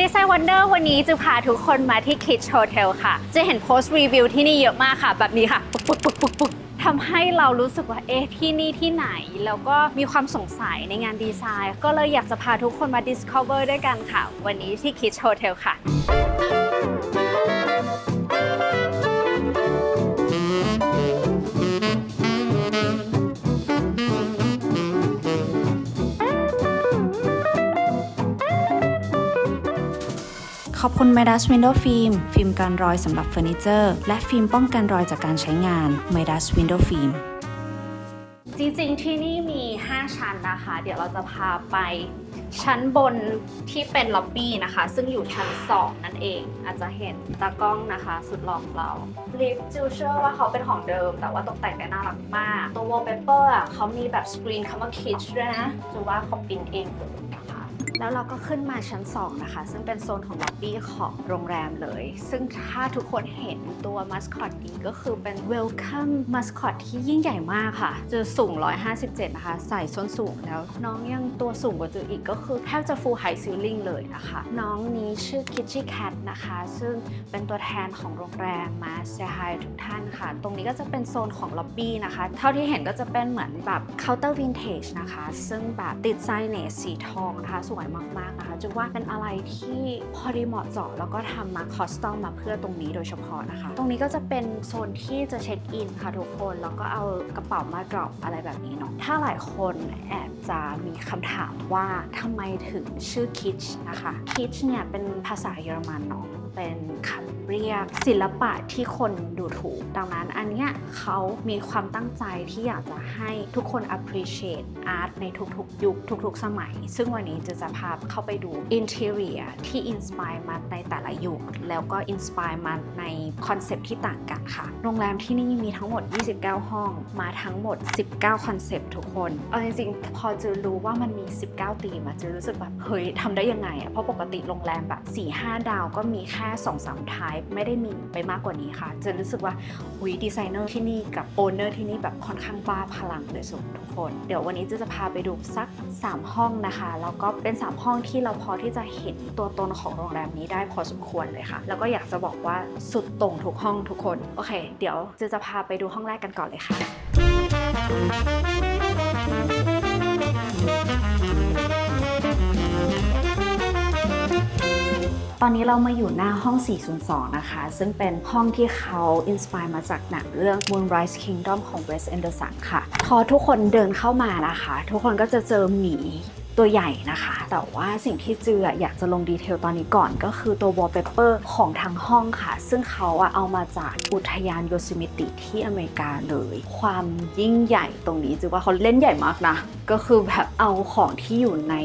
ดีไซน์วันเดอร์วันนี้จะพาทุกคนมาที่ Kids Hotel ค่ะ จะเห็นโพสต์รีวิวที่นี่เยอะมากค่ะ แบบนี้ค่ะปุ๊บปุ๊บปุ๊บปุ๊บปุ๊บทำให้เรารู้สึกว่าเอ๊ะที่นี่ที่ไหน แล้วก็มีความสงสัยในงานดีไซน์ ก็เลยอยากจะพาทุกคนมา discover ด้วยกันค่ะ วันนี้ที่ Kids Hotel ค่ะ ขอบคุณ Midas Window Film ฟิล์มกันรอยสำหรับเฟอร์นิเจอร์และฟิล์มป้องกันรอยจากการใช้งาน Midas Window Film จริงๆ ที่นี่มี 5 ชั้นนะคะ เดี๋ยวเราจะพาไปชั้นบนที่เป็นล็อบบี้นะคะ ซึ่งอยู่ชั้น 2 นั่นเอง อาจจะเห็นตากล้องนะคะ สุดหล่อของเราลิฟต์จิวเชื่อว่าเขาเป็นของเดิม แต่ว่าตกแต่งได้น่ารักมาก ตัว wallpaper อะเขามีแบบสกรีนคำว่า kids ด้วยนะจูว่าเขาปริ้นเองเลยนะคะ แล้วเราก็ขึ้นมาชั้น 2 นะคะ ซึ่งเป็นโซนของล็อบบี้ของโรงแรมเลย ซึ่งถ้าทุกคนเห็นตัวมัสคอตนี้ก็คือเป็น Welcome มัสคอตที่ยิ่งใหญ่มากค่ะจือสูง 157 นะคะ ใส่ส้นสูงแล้ว น้องยังตัวสูงกว่าจืออีกก็คือแทบจะ full high ceiling เลยนะคะ น้องนี้ชื่อ Kitty Cat นะคะ ซึ่งเป็นตัวแทนของโรงแรมมาเซฮายทุกท่านค่ะ ตรงนี้ก็จะเป็นโซนของล็อบบี้นะคะ เท่าที่เห็นก็จะเป็นเหมือนแบบเคาน์เตอร์วินเทจนะคะ ซึ่งแบบติดไซเนสสีทองนะคะสวยมากๆนะคะจึงว่าเป็นอะไรที่พอดีเหมาะเจาะแล้วก็ทำมาคอสตอมมาเพื่อตรงนี้โดยเฉพาะนะคะ ตรงนี้ก็จะเป็นโซนที่จะเช็คอินค่ะทุกคน แล้วก็เอากระเป๋ามาดรอปอะไรแบบนี้เนาะถ้าหลายคนแอบจะมีคำถามว่าทำไมถึงชื่อคิชนะคะคิชเนี่ยเป็นภาษาเยอรมันเนาะเป็นคำ เรียกศิลปะที่คนดูถูก ดังนั้นอันเนี้ยเขามีความตั้งใจที่อยากจะให้ทุกคน appreciate art ในทุกๆ ยุคทุกๆ สมัย ซึ่งวันนี้จะจะพาเข้าไปดู interior ที่ inspire มาในแต่ละยุค แล้วก็ inspire มาในคอนเซปที่ต่างกันค่ะ โรงแรมที่นี่มีทั้งหมด 29 ห้อง มาทั้งหมด 19 คอนเซปต์ทุกคน เอาจริงๆ พอจะรู้ว่ามันมี 19ธีมจะรู้สึกแบบ เฮ้ยทำได้ยังไงอะเพราะปกติโรงแรมแบบ 4-5 ดาวก็มีแค่ 2-3ไม่ได้มีไปมากกว่านี้ค่ะจะรู้สึกว่าหุยดีไซเนอร์ที่นี่กับโอเนอร์ที่นี่แบบค่อนข้างบ้าพลังเลยสุดทุกคน เดี๋ยววันนี้จะจะพาไปดูสัก 3 ห้องนะคะแล้วก็เป็น 3 ห้องที่เราพอที่จะเห็นตัวตนของโรงแรมนี้ได้พอสมควรเลยค่ะ แล้วก็อยากจะบอกว่าสุดตรงทุกห้องทุกคน โอเค เดี๋ยวจะจะพาไปดูห้องแรกกันก่อนเลยค่ะ ตอนนี้เรามาอยู่หน้าห้อง 402 นะคะ ซึ่งเป็นห้องที่เขาอินสปายมาจากหนังเรื่อง Moonrise Kingdom ของ Wes Anderson ค่ะ พอทุกคนเดินเข้ามานะคะ ทุกคนก็จะเจอหมี ตัวใหญ่นะคะ แต่ว่าสิ่งที่เจืออยากจะลงดีเทลตอนนี้ก่อนก็คือตัว wallpaper ของทางห้องค่ะ ซึ่งเขาอะเอามาจากอุทยานโยซิมิติที่อเมริกาเลย ความยิ่งใหญ่ตรงนี้จือว่าเขาเล่นใหญ่มากนะ ก็คือแบบเอาของที่อยู่ใน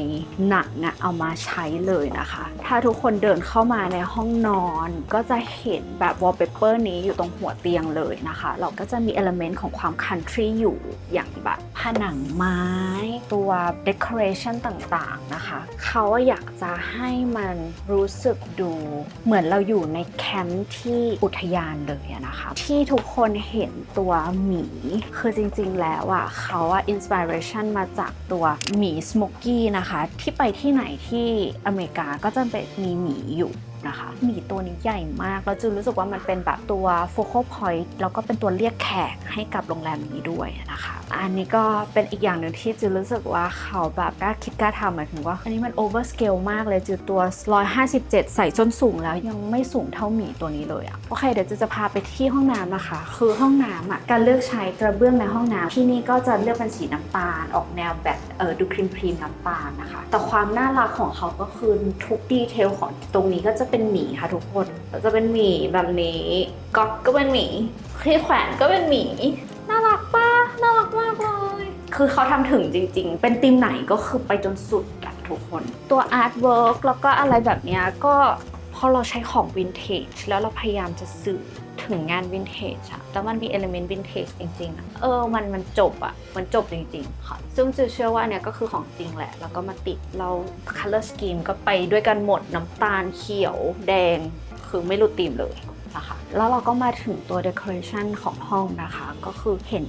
หนังอะเอามาใช้เลยนะคะ ถ้าทุกคนเดินเข้ามาในห้องนอน ก็จะเห็นแบบ wallpaper นี้อยู่ตรงหัวเตียงเลยนะคะ เราก็จะมี element ของความ country อยู่อย่างแบบผนังไม้ตัว decoration ต่างๆนะคะ เขาอยากจะให้มันรู้สึกดูเหมือนเราอยู่ในแคมป์ที่อุทยานเลยนะคะ ที่ทุกคนเห็นตัวหมี คือจริงๆแล้วอะเขาอะอินสปิเรชันมาจากตัวหมีสโมกกี้นะคะ ที่ไปที่ไหนที่อเมริกาก็จะเป็นมีหมีอยู่ นะคะหมีตัวนี้ใหญ่มาก แล้วจูรู้สึกว่ามันเป็นแบบตัว focal point แล้วก็เป็นตัวเรียกแขกให้กับโรงแรมนี้ด้วยนะคะ อันนี้ก็เป็นอีกอย่างหนึ่งที่จูรู้สึกว่าเขาแบบกล้าคิดกล้าทำหมายถึงว่า อันนี้มัน over scale มากเลยจูตัว 157 ใส่ส้นสูงแล้วยังไม่สูงเท่าหมีตัวนี้เลยอะโอเคเดี๋ยวจูจะพาไปที่ห้องน้ำนะคะ คือห้องน้ำอะการเลือกใช้กระเบื้องในห้องน้ำที่นี่ก็จะเลือกเป็นสีน้ำตาลออกแนวแบบ ออดูครีมครีมน้ำตาลนะคะ แต่ความน่ารักของเขาก็คือทุกดีเทลของตรงนี้ก็จะเป็นหมีค่ะทุกคนจะเป็นหมีแบบนี้ก๊อกก็เป็นหมีที่แขวนก็เป็นหมีน่ารักป้าน่ารักมากเลยคือเขาทำถึงจริง ๆ เป็นธีมไหนก็คือไปจนสุดอะทุกคน ตัวอาร์ตเวิร์กแล้วก็อะไรแบบนี้ก็พอเราใช้ของวินเทจแล้วเราพยายามจะสื่อ ถึงงานวินเทจอะแล้วมันมีเอลเมนต์วินเทจจริงๆอะเออมันมันจบอะมันจบจริงๆค่ะ ซึ่งจือเชื่อว่าเนี่ยก็คือของจริงแหละ แล้วก็มาติดเรา color scheme ก็ไปด้วยกันหมดน้ำตาลเขียวแดง คือไม่หลุดธีมเลย นะคะแล้วเราก็มาถึงตัว decoration ของห้องนะคะ ก็คือเห็น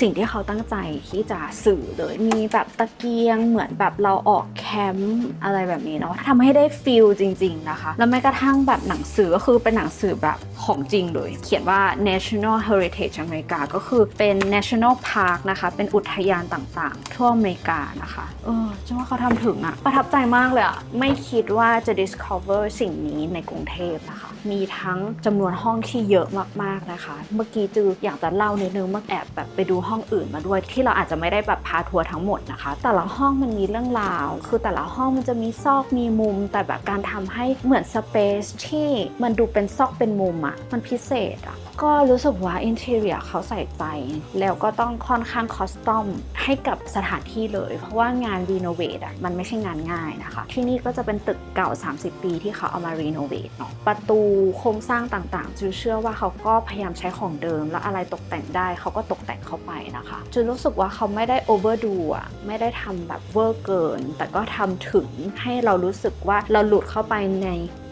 สิ่งที่เขาตั้งใจที่จะสื่อเลยมีแบบตะเกียงเหมือนแบบเราออกแคมป์อะไรแบบนี้เนาะทำให้ได้ฟิลจริง ๆ นะคะ แล้วแม้กระทั่งแบบหนังสือก็คือเป็นหนังสือแบบของจริงเลย เขียนว่า National Heritage อเมริกาก็คือเป็น National Park นะคะ เป็นอุทยานต่างๆ ทั่วอเมริกานะคะ เออจังว่าเขาทำถึงอะประทับใจมากเลยอะไม่คิดว่าจะ discover สิ่งนี้ในกรุงเทพนะคะ มีทั้งจำนวนห้องที่เยอะมากๆนะคะ เมื่อกี้จืออยากจะเล่านิดนึงเมื่อแอบแบบไปดูห้องอื่นมาด้วย ที่เราอาจจะไม่ได้แบบพาทัวร์ทั้งหมดนะคะ แต่ละห้องมันมีเรื่องราว คือแต่ละห้องมันจะมีซอกมีมุม แต่แบบการทำให้เหมือนสเปซที่มันดูเป็นซอกเป็นมุมอะมันพิเศษอะ ก็รู้สึกว่าอินเทเรียเขาใส่ใจ แล้วก็ต้องค่อนข้างคอสตอมให้กับสถานที่เลย เพราะว่างานรีโนเวทอะมันไม่ใช่งานง่ายนะคะ ที่นี่ก็จะเป็นตึกเก่า 30 ปีที่เขาเอามารีโนเวทเนาะประตูโครงสร้างต่างๆจูเชื่อว่าเขาก็พยายามใช้ของเดิม แล้วอะไรตกแต่งได้เขาก็ตกแต่งเข้าไปนะคะจูรู้สึกว่าเขาไม่ได้โอเวอร์ดูอะไม่ได้ทำแบบเวอร์เกิน แต่ก็ทำถึงให้เรารู้สึกว่าเราหลุดเข้าไปใน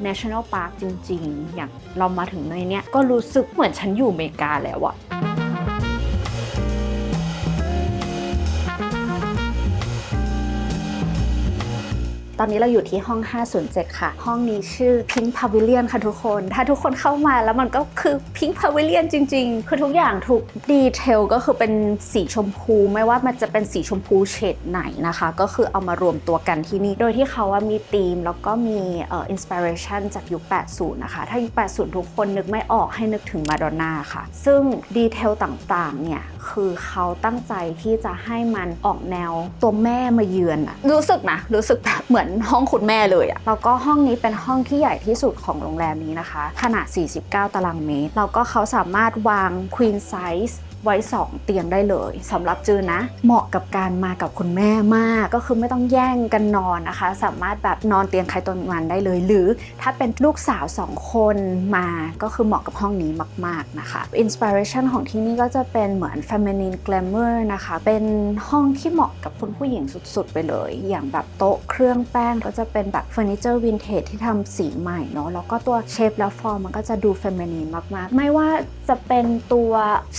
National Park จริง ๆ อย่างเรามาถึงในเนี้ยก็รู้สึกเหมือนฉันอยู่อเมริกาแล้วอะ ตอนนี้เราอยู่ที่ห้อง 507 ค่ะ ห้องนี้ชื่อ Pink Pavilion ค่ะทุกคน ถ้าทุกคนเข้ามาแล้วมันก็คือ Pink Pavilion จริง ๆ คือทุกอย่างถูกดีเทลก็คือเป็นสีชมพู ไม่ว่ามันจะเป็นสีชมพูเฉดไหนนะคะ ก็คือเอามารวมตัวกันที่นี่ โดยที่เขาว่ามีธีม แล้วก็มีเอ่ออินสปิเรชันจากยุค 80 นะคะ ถ้ายุค 80 ทุกคนนึกไม่ออกให้นึกถึงมาดอนน่าค่ะ ซึ่งดีเทลต่างๆ เนี่ย คือเขาตั้งใจที่จะให้มันออกแนวตัวแม่มาเยือนอะรู้สึกนะ รู้สึกแบบเหมือนห้องคุณแม่เลยอะแล้วก็ห้องนี้เป็นห้องที่ใหญ่ที่สุดของโรงแรมนี้นะคะ ขนาด 49 ตารางเมตร แล้วก็เขาสามารถวาง queen size ไว้ 2 เตียงได้เลยสำหรับจือนะ เหมาะกับการมากับคุณแม่มาก ก็คือไม่ต้องแย่งกันนอนนะคะ สามารถแบบนอนเตียงใครตัวมันได้เลย หรือถ้าเป็นลูกสาว 2 คนมาก็คือเหมาะกับห้องนี้มาก ๆนะคะอินสปิเรชันของที่นี่ก็จะเป็นเหมือน feminine glamour นะคะ เป็นห้องที่เหมาะกับคุณผู้หญิงสุดๆ ไปเลย อย่างแบบโต๊ะเครื่องแป้งก็จะเป็นแบบเฟอร์นิเจอร์วินเทจที่ทำสีใหม่เนาะแล้วก็ตัวเชฟและฟอร์มมันก็จะดูเฟมินีนมากๆ ไม่ว่าจะเป็นตัว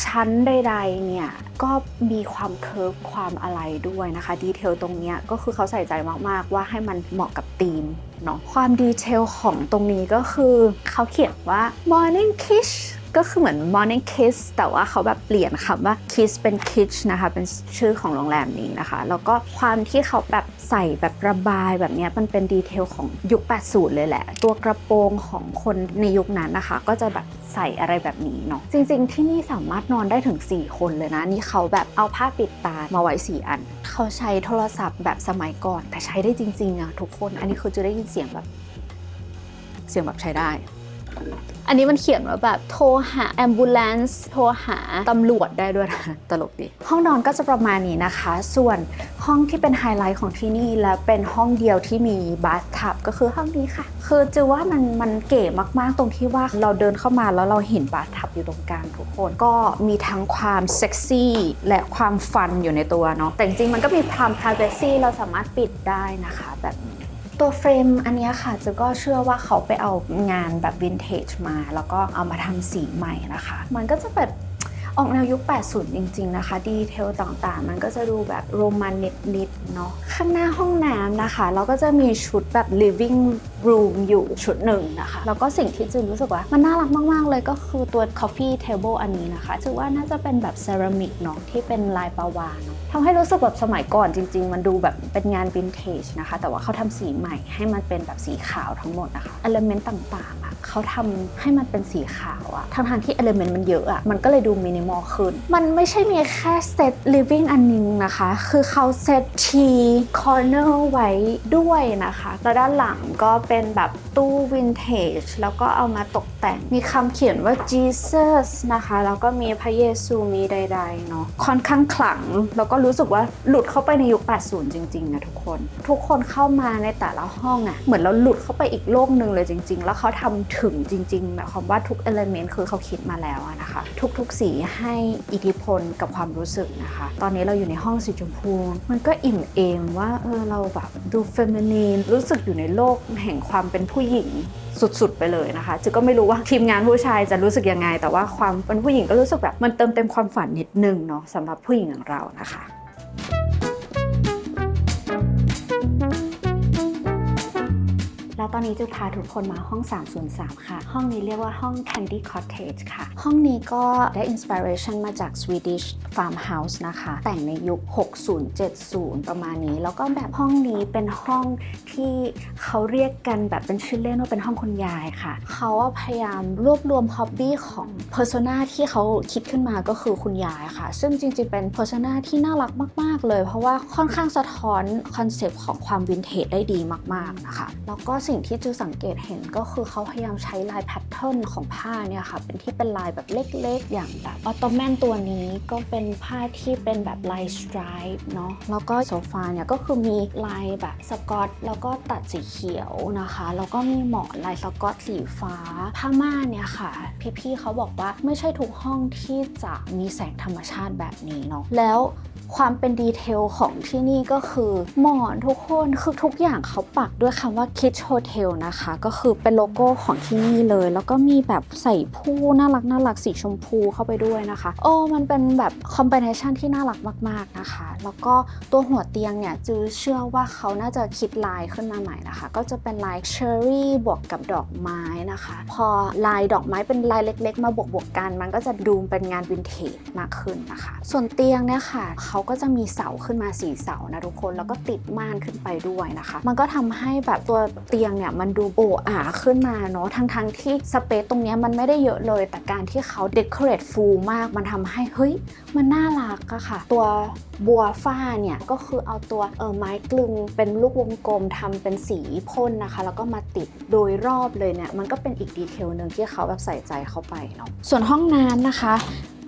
ชั้นใใดๆเนี่ยก็มีความเคิร์ฟความอะไรด้วยนะคะดีเทลตรงเนี้ยก็คือเขาใส่ใจมากๆว่าให้มันเหมาะกับธีมเนาะความดีเทลของตรงนี้ก็คือเขาเขียนว่า morning kiss ก็คือเหมือน morning kiss แต่ว่าเขาแบบเปลี่ยนคำว่า kiss เป็น kitsch นะคะ เป็นชื่อของโรงแรมนี้นะคะ แล้วก็ความที่เขาแบบใส่แบบระบายแบบเนี้ยมันเป็นดีเทลของยุค 80 เลยแหละ ตัวกระโปรงของคนในยุคนั้นนะคะ ก็จะแบบใส่อะไรแบบนี้เนาะ จริงๆ ที่นี่สามารถนอนได้ถึง 4 คนเลยนะ นี่เขาแบบเอาผ้าปิดตามาไว้ 4 อัน เขาใช้โทรศัพท์แบบสมัยก่อน แต่ใช้ได้จริงๆอะทุกคน อันนี้คือจะได้ยินเสียงแบบ เสียงแบบใช้ได้ อันนี้มันเขียนว่าแบบโทรหา ambulance โทรหาตำรวจได้ด้วยนะตลกดี ห้องนอนก็จะประมาณนี้นะคะ ส่วนห้องที่เป็นไฮไลท์ของที่นี่และเป็นห้องเดียวที่มีบาร์ทับก็คือห้องนี้ค่ะ คือจะว่ามันมันเก๋มากๆตรงที่ว่าเราเดินเข้ามาแล้วเราเห็นบาร์ทับอยู่ตรงกลางทุกคนก็มีทั้งความเซ็กซี่และความฟันอยู่ในตัวเนาะแต่จริงๆมันก็มีความ privacy เราสามารถปิดได้นะคะแบบนี้ ตัวเฟรมอันนี้ค่ะจะก็เชื่อว่าเขาไปเอางานแบบวินเทจมา แล้วก็เอามาทำสีใหม่นะคะ มันก็จะแบบออกแนวยุค 80 จริง ๆ นะคะ ดีเทลต่างๆ มันก็จะดูแบบโรมันนิด ๆ เนาะ ข้างหน้าห้องน้ำนะคะ เราก็จะมีชุดแบบ living room อยู่ชุดหนึ่งนะคะ แล้วก็สิ่งที่จึงรู้สึกว่า มันน่ารักมาก ๆ เลยก็คือตัว coffee table อันนี้นะคะจึงว่าน่าจะเป็นแบบเซรามิกเนาะที่เป็นลายปาวานเนาะทำให้รู้สึกแบบสมัยก่อนจริง ๆ มันดูแบบเป็นงานวินเทจนะคะ แต่ว่าเขาทำสีใหม่ให้มันเป็นแบบสีขาวทั้งหมดนะคะเอลเมนต์ต่างๆอะเขาทำให้มันเป็นสีขาวอะทั้งทางๆที่เอลเมนต์มันเยอะอะมันก็เลยดูมินิมอลขึ้น มันไม่ใช่มีแค่เซตลิฟวิ่งอันนึงนะคะ คือเขาเซตทีคอร์เนอร์ไว้ด้วยนะคะ แล้วด้านหลังก็เป็นแบบตู้วินเทจแล้วก็เอามาตกแต่ง มีคำเขียนว่า Jesus นะคะ แล้วก็มีพระเยซูมีใดๆเนาะค่อนข้างขลัง แล้วก็รู้สึกว่าหลุดเข้าไปในยุค 80 จริงๆนะทุกคน ทุกคนเข้ามาในแต่ละห้องอะเหมือนเราหลุดเข้าไปอีกโลกหนึ่งเลยจริง ๆ แล้วเขาทำถึงจริงๆหมายความว่าทุกเอลเมนต์คือเขาคิดมาแล้วนะคะ ทุกๆสีให้อิทธิพลกับความรู้สึกนะคะ ตอนนี้เราอยู่ในห้องสีชมพู มันก็อิ่มเอมว่าเออเราแบบดูเฟมินีนรู้สึกอยู่ในโลกแห่งความเป็นผู้หญิงสุดๆไปเลยนะคะจือก็ไม่รู้ว่าทีมงานผู้ชายจะรู้สึกยังไง แต่ว่าความเป็นผู้หญิงก็รู้สึกแบบมันเติมเต็มความฝันนิดนึงเนาะสำหรับผู้หญิงอย่างเรานะคะ แล้วตอนนี้จะพาทุกคนมาห้อง 303 ค่ะ ห้องนี้เรียกว่าห้อง Candy Cottage ค่ะ ห้องนี้ก็ได้อินสปิเรชันมาจาก Swedish Farmhouse นะคะ แต่งในยุค 60-70 ประมาณนี้ แล้วก็แบบห้องนี้เป็นห้องที่เขาเรียกกันแบบเป็นชื่อเล่นว่าเป็นห้องคุณยายค่ะ เขาพยายามรวบรวมฮ็อบบี้ของ Persona ที่เขาคิดขึ้นมาก็คือคุณยายค่ะ ซึ่งจริงๆ เป็น Persona ที่น่ารักมาก ๆ เลย เพราะว่าค่อนข้างสะท้อนคอนเซปต์ของความวินเทจได้ดีมากๆนะคะ แล้วก็สิ่งที่จูสังเกตเห็นก็คือเขาพยายามใช้ลายแพทเทิร์นของผ้าเนี่ยค่ะ เป็นที่เป็นลายแบบเล็กๆ อย่างแบบออตโตแมนตัวนี้ก็เป็นผ้าที่เป็นแบบลายสไตร์เนาะแล้วก็โซฟาเนี่ยก็คือมีลายแบบสกอตแล้วก็ตัดสีเขียวนะคะ แล้วก็มีหมอนลายสกอตสีฟ้าผ้าม่านเนี่ยค่ะ พี่ๆเขาบอกว่าไม่ใช่ทุกห้องที่จะมีแสงธรรมชาติแบบนี้เนาะแล้ว ความเป็นดีเทลของที่นี่ก็คือหมอนทุกคนคือทุกอย่างเขาปักด้วยคำว่า Kids Hotel นะคะ ก็คือเป็นโลโก้ของที่นี่เลย แล้วก็มีแบบใส่ผู้น่ารักน่ารักสีชมพูเข้าไปด้วยนะคะโอ้มันเป็นแบบคอมบิเนชันที่น่ารักมาก ๆนะคะ แล้วก็ตัวหัวเตียงเนี่ยจือเชื่อว่าเขาน่าจะคิดลายขึ้นมาใหม่นะคะ ก็จะเป็นลายเชอร์รี่บวกกับดอกไม้นะคะ พอลายดอกไม้เป็นลายเล็ก ๆ มาบวกๆกัน มันก็จะดูเป็นงานวินเทจมากขึ้นนะคะ ส่วนเตียงเนี่ยค่ะเขาก็จะมีเสาขึ้นมาสีเสานะทุกคนแล้วก็ติดม่านขึ้นไปด้วยนะคะ มันก็ทำให้แบบตัวเตียงเนี่ยมันดูโออาขึ้นมาเนาะทั้งๆที่สเปซตรงนี้มันไม่ได้เยอะเลย แต่การที่เขาเดคอเรทฟูลมากมันทำให้เฮ้ยมันน่ารักอะค่ะ ตัวบัวฝ้าเนี่ยก็คือเอาตัวเออไม้กลึงเป็นลูกวงกลมทำเป็นสีพ่นนะคะ แล้วก็มาติดโดยรอบเลยเนี่ยมันก็เป็นอีกดีเทลหนึ่งที่เขาแบบใส่ใจเข้าไปเนาะส่วนห้องน้ำนะคะ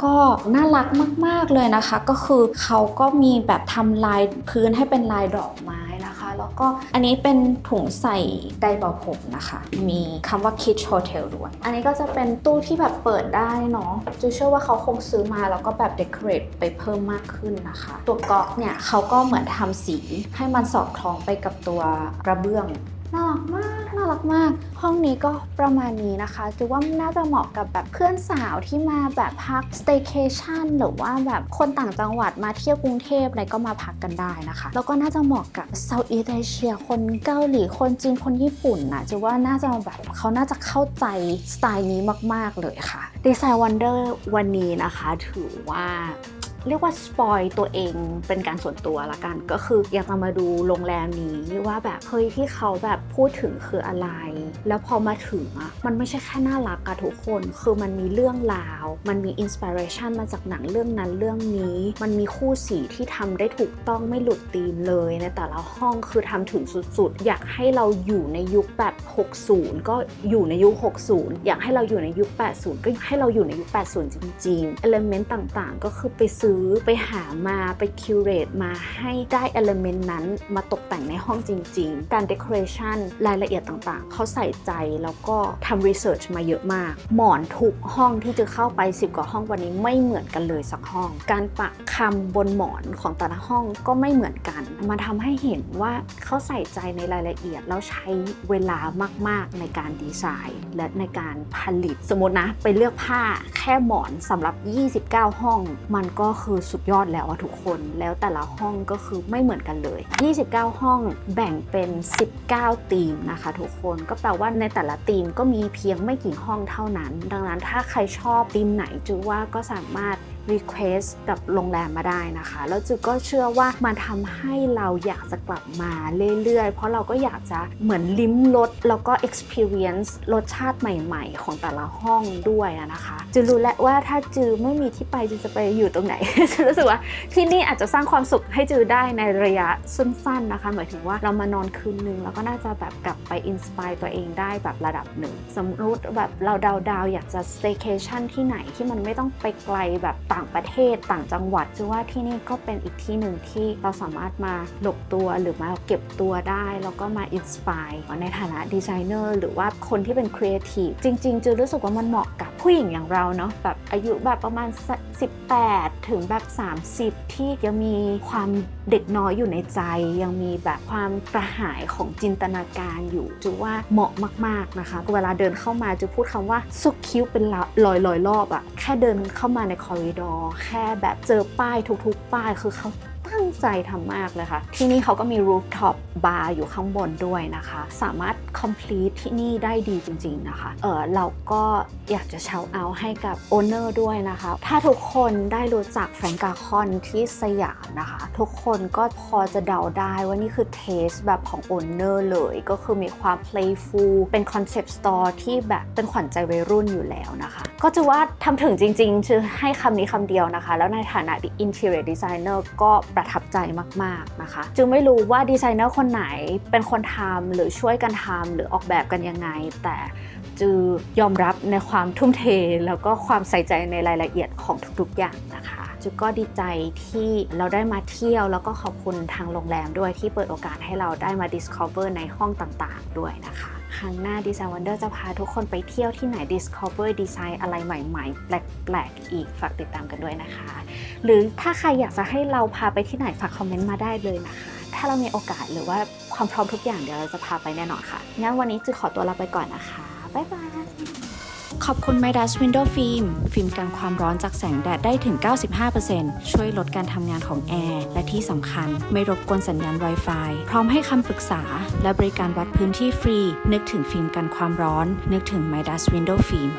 ก็น่ารักมาก ๆเลยนะคะ ก็คือเขาก็มีแบบทำลายพื้นให้เป็นลายดอกไม้นะคะ แล้วก็อันนี้เป็นถุงใส่ไดเป่าผมนะคะ มีคำว่า Kids Hotel ด้วย อันนี้ก็จะเป็นตู้ที่แบบเปิดได้เนาะจูเชื่อว่าเขาคงซื้อมาแล้วก็แบบเดคอเรทไปเพิ่มมากขึ้นนะคะ ตัวก๊อกเนี่ยเขาก็เหมือนทำสีให้มันสอดคล้องไปกับตัวกระเบื้อง น่ารักมากน่ารักมาก ห้องนี้ก็ประมาณนี้นะคะถือว่าน่าจะเหมาะกับแบบเพื่อนสาวที่มาแบบพัก staycation หรือว่าแบบคนต่างจังหวัดมาเที่ยวกรุงเทพอะไรก็มาพักกันได้นะคะ แล้วก็น่าจะเหมาะกับ Southeast Asia คนเกาหลีคนจีนคนญี่ปุ่นนะจะว่าน่าจะแบบเขาน่าจะเข้าใจสไตล์นี้มาก ๆ เลยค่ะ Design Wonder วันนี้นะคะ ถือว่า เรียกว่าสปอยตัวเองเป็นการส่วนตัวละกัน ก็คืออยากจะมาดูโรงแรมนี้ว่าแบบเฮ้ยที่เขาแบบพูดถึงคืออะไร แล้วพอมาถึงอะมันไม่ใช่แค่น่ารักอะทุกคน คือมันมีเรื่องราว มันมีอินสปิเรชันมาจากหนังเรื่องนั้นเรื่องนี้ มันมีคู่สีที่ทำได้ถูกต้องไม่หลุดธีมเลยในแต่ละห้องคือทำถึงสุดๆ อยากให้เราอยู่ในยุคแบบ 60 ก็อยู่ในยุค 60 อยากให้เราอยู่ในยุค 80 ก็ให้เราอยู่ในยุค 80 จริงๆเอลเมนต์ต่างๆ ก็คือไปซื้อไปหามาไปคิวเรตมาให้ได้เอลเมนต์นั้นมาตกแต่งในห้องจริง ๆ การเด o อเรชันรายละเอียดต่างๆ เขาใส่ใจแล้วก็ทำรีเสิร์ชมาเยอะมาก หมอนทุกห้องที่จะเข้าไป 10 กว่าห้องวันนี้ไม่เหมือนกันเลยสักห้อง การปักคำบนหมอนของแต่ละห้องก็ไม่เหมือนกันมันทำให้เห็นว่าเขาใส่ใจในรายละเอียดแล้วใช้เวลามาก ๆ ในการดีไซน์ และในการผลิต สมมตินะไปเลือกผ้าแค่หมอนสำหรับ 29 ห้อง มันก็คือสุดยอดแล้วอะทุกคน แล้วแต่ละห้องก็คือไม่เหมือนกันเลย 29 ห้องแบ่งเป็น 19ธีมนะคะ ทุกคนก็แปลว่าในแต่ละธีมก็มีเพียงไม่กี่ห้องเท่านั้น ดังนั้นถ้าใครชอบธีมไหนจูว่าก็สามารถ Request กับโรงแรมมาได้นะคะ แล้วจูก็เชื่อว่ามันทำให้เราอยากจะกลับมาเรื่อยๆ เพราะเราก็อยากจะเหมือนลิ้มรสแล้วก็ experience รสชาติใหม่ๆ ของแต่ละห้องด้วยนะคะจือรู้แล้วว่าถ้าจือไม่มีที่ไปจือจะไปอยู่ตรงไหนจือรู้สึกว่าที่นี่อาจจะสร้างความสุขให้จือได้ในระยะสั้นๆนะคะ หมายถึงว่าเรามานอนคืนนึงแล้วก็น่าจะแบบกลับไปอินสปายตัวเองได้แบบระดับหนึ่ง สมมติแบบเราดาวๆอยากจะ staycation ที่ไหนที่มันไม่ต้องไปไกลแบบต่างประเทศต่างจังหวัดจือว่าที่นี่ก็เป็นอีกที่หนึ่งที่เราสามารถมาหลบตัวหรือมาเก็บตัวได้ แล้วก็มาอินสปายในฐานะดีไซเนอร์หรือว่าคนที่เป็นครีเอทีฟจริงๆจือรู้สึกว่ามันเหมาะกับผู้หญิงอย่างเราเนาะแบบอายุแบบประมาณ 18 ถึงแบบ 30 ที่ยังมีความเด็กน้อยอยู่ในใจ ยังมีแบบความกระหายของจินตนาการอยู่จูว่าเหมาะมาก ๆนะคะ เวลาเดินเข้ามาจูพูดคำว่าสุกคิ้วเป็นลอยลอยรอบอะแค่เดินเข้ามาในคอริดอร์แค่แบบเจอป้ายทุกๆ ป้ายคือเขา ใจทำมากเลยค่ะ ที่นี่เขาก็มี rooftop bar อยู่ข้างบนด้วยนะคะ สามารถ complete ที่นี่ได้ดีจริง ๆนะคะ เออเราก็อยากจะเชาเอาให้กับ owner ด้วยนะคะ ถ้าทุกคนได้รู้จักแฟรงกาคอนที่สยามนะคะ ทุกคนก็พอจะเดาได้ว่านี่คือเทสแบบของ owner เลยก็คือมีความ playful เป็น concept store ที่แบบเป็นขวัญใจวัยรุ่นอยู่แล้วนะคะ ก็จะว่าทำถึงจริงๆชื่อให้คำนี้คำเดียวนะคะ แล้วในฐานะ interior designer ก็ประทับใจมากๆนะคะ จึงไม่รู้ว่าดีไซเนอร์คนไหนเป็นคนทำหรือช่วยกันทำหรือออกแบบกันยังไง แต่จือยอมรับในความทุ่มเท แล้วก็ความใส่ใจในรายละเอียดของทุกๆอย่างนะคะ จุก็ดีใจที่เราได้มาเที่ยว แล้วก็ขอบคุณทางโรงแรมด้วยที่เปิดโอกาสให้เราได้มา discover ในห้องต่างๆ ด้วยนะคะ ครั้งหน้า Design Wonder จะพาทุกคนไปเที่ยวที่ไหน discover design อะไรใหม่ๆ แปลกๆ อีกฝากติดตามกันด้วยนะคะ หรือถ้าใครอยากจะให้เราพาไปที่ไหนฝากคอมเมนต์มาได้เลยนะคะ ถ้าเรามีโอกาสหรือว่าความพร้อมทุกอย่างเดี๋ยวเราจะพาไปแน่นอนค่ะงั้นวันนี้จือขอตัวลาไปก่อนนะคะบ๊ายบาย ขอบคุณ Midas Window Film ฟิล์มกันความร้อนจากแสงแดดได้ถึง 95%ช่วยลดการทำงานของแอร์ และที่สำคัญไม่รบกวนสัญญาณ Wi-Fi พร้อมให้คำปรึกษา และบริการวัดพื้นที่ฟรี นึกถึงฟิล์มกันความร้อน นึกถึง Midas Window Film